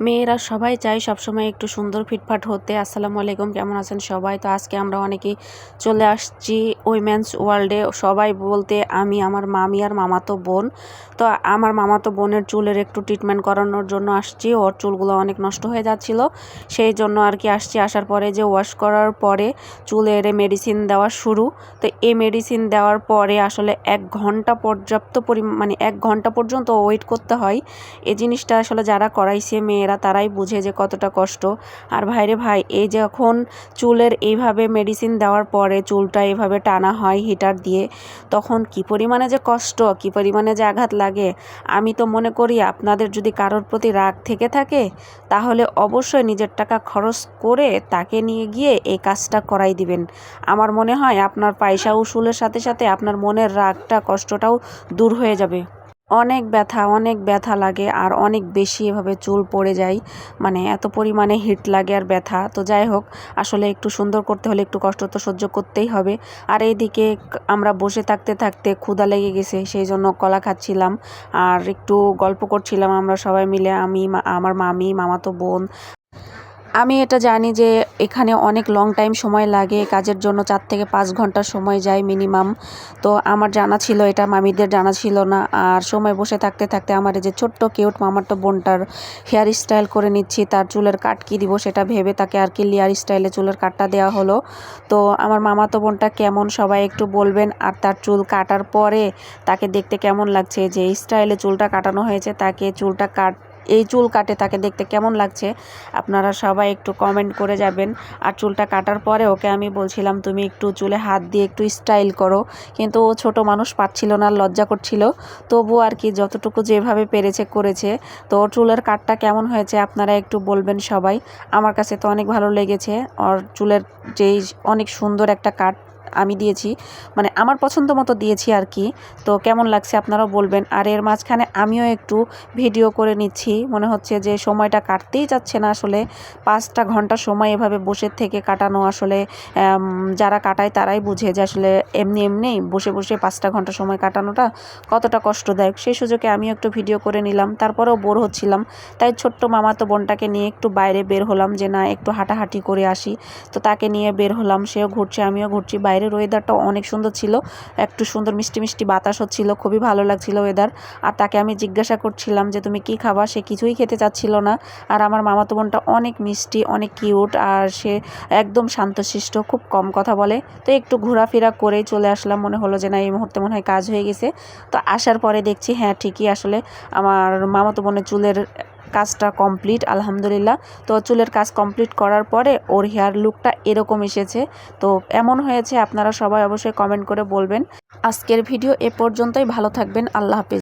মেয়েরা সবাই চায় সবসময় একটু সুন্দর ফিটফাট হতে। আসসালামু আলাইকুম, কেমন আছেন সবাই? তো আজকে আমরা অনেকেই চলে আসছি উইমেন্স ওয়ার্ল্ডে সবাই বলতে আমি, আমার মামি আর মামাতো বোন। তো আমার মামাতো বোনের চুলের একটু ট্রিটমেন্ট করানোর জন্য আসছি। ওর চুলগুলো অনেক নষ্ট হয়ে যাচ্ছিল। সেই জন্য আর কি আসছি। আসার পরে যে ওয়াশ করার পরে চুলের মেডিসিন দেওয়া শুরু। তো এই মেডিসিন দেওয়ার পরে আসলে এক ঘণ্টা পর্যাপ্ত পরিমাণ মানে এক ঘণ্টা পর্যন্ত ওয়েট করতে হয়। এই জিনিসটা আসলে যারা করাইছে মেয়েরা তারাই বুঝে যে কতটা কষ্ট। আর ভাইরে ভাই, এই যখন চুলের এইভাবে মেডিসিন দেওয়ার পরে চুলটা এভাবে টানা হয় হিটার দিয়ে, তখন কি পরিমাণে যে কষ্ট, কি পরিমাণে যে আঘাত লাগে? আমি তো মনে করি আপনাদের যদি কারোর প্রতি রাগ থেকে থাকে, তাহলে অবশ্যই নিজের টাকা খরচ করে তাকে নিয়ে গিয়ে এই কাজটা করাই দিবেন। আমার মনে হয় আপনার পয়সা উসুলের সাথে সাথে আপনার মনের রাগটা, কষ্টটাও দূর হয়ে যাবে। অনেক ব্যথা অনেক ব্যথা লাগে আর অনেক বেশি এভাবে চুল পড়ে যায়। মানে এত পরিমাণে হিট লাগে আর ব্যথা। তো যাই হোক, আসলে একটু সুন্দর করতে হলে একটু কষ্ট তো সহ্য করতেই হবে। আর এইদিকে আমরা বসে থাকতে থাকতে ক্ষুধা লেগে গেছে, সেই জন্য কলা খাচ্ছিলাম। আর একটু গল্প করছিলাম আমরা সবাই মিলে, আমি আমার মামি, মামাতো বোন আমি এটা জানি যে এখানে অনেক লং টাইম সময় লাগে, কাজের জন্য চার থেকে পাঁচ ঘণ্টা সময় যায় মিনিমাম তো আমার জানা ছিল এটা, মামিদের জানা ছিল না। আর সময় বসে থাকতে থাকতে আমার এই যে ছোট্ট কিউট মামারটা বোনটার হেয়ার স্টাইল করে নিচ্ছি, তার চুলের কাট কী দিব সেটা ভেবে তাকে আর কি লেয়ার স্টাইলে চুলের কাটটা দেওয়া হলো। তো আমার মামাতো বোনটা কেমন সবাই একটু বলবেন। আর তার চুল কাটার পরে তাকে দেখতে কেমন লাগছে? যে স্টাইলে চুলটা কাটানো হয়েছে, তাকে চুলটা কাট এই চুল কাটে তাকে দেখতে কেমন লাগছে আপনারা সবাই একটু কমেন্ট করে যাবেন। আর চুলটা কাটার পরে ওকে আমি বলছিলাম, তুমি একটু চুলে হাত দিয়ে একটু স্টাইল করো। কিন্তু ও ছোটো মানুষ পাচ্ছিল না লজ্জা করছিল। তবু আর কি, যতটুকু যেভাবে পেরেছে, করেছে। তো ওর চুলের কাটটা কেমন হয়েছে আপনারা একটু বলবেন সবাই। আমার কাছে তো অনেক ভালো লেগেছে। ওর চুলের যেই অনেক সুন্দর একটা কাট আমি দিয়েছি মানে আমার পছন্দ মতো দিয়েছি আর কি। তো কেমন লাগছে আপনারাও বলবেন। আর এর মাঝখানে আমিও একটু ভিডিও করে নিচ্ছি। মনে হচ্ছে যে সময়টা কাটতেই যাচ্ছে না আসলে। পাঁচটা ঘণ্টা সময় এভাবে বসে থেকে কাটানো আসলে যারা কাটায় তারাই বুঝে যে আসলে এমনি এমনি বসে বসে পাঁচটা ঘণ্টা সময় কাটানোটা কতটা কষ্টদায়ক। সেই সুযোগে আমিও একটু ভিডিও করে নিলাম। তারপরেও বোর হচ্ছিলাম। তাই ছোট্ট মামাতো বোনটাকে নিয়ে একটু বাইরে বের হলাম যে না, একটু হাঁটাহাঁটি করে আসি। তো তাকে নিয়ে বের হলাম। সেও ঘুরছে, আমিও ঘুরছি, বাইরে বাইরের ওয়েদারটা অনেক সুন্দর ছিল। একটু সুন্দর মিষ্টি মিষ্টি বাতাস হচ্ছিল খুবই ভালো লাগছিল ওয়েদার আর তাকে আমি জিজ্ঞাসা করছিলাম যে, তুমি কি খাবা? সে কিছুই খেতে চাচ্ছিল না। আর আমার মামাতো বোনটা অনেক মিষ্টি, অনেক কিউট আর সে একদম শান্তশিষ্ট, খুব কম কথা বলে। তো একটু ঘোরাফেরা করেই চলে আসলাম। মনে হলো যে, না, এই মুহূর্তে মনে হয় কাজ হয়ে গেছে। তো আসার পরে দেখছি হ্যাঁ ঠিকই আসলে আমার মামাতো বোনের চুলের কাজটা কমপ্লিট, আলহামদুলিল্লাহ। তো চুলের কাজ কমপ্লিট করার পরে ওর হেয়ার লুকটা এরকম এসেছে। তো এমন হয়েছে, আপনারা সবাই অবশ্যই কমেন্ট করে বলবেন। আজকের ভিডিও এ পর্যন্তই, ভালো থাকবেন, আল্লাহ হাফিজ।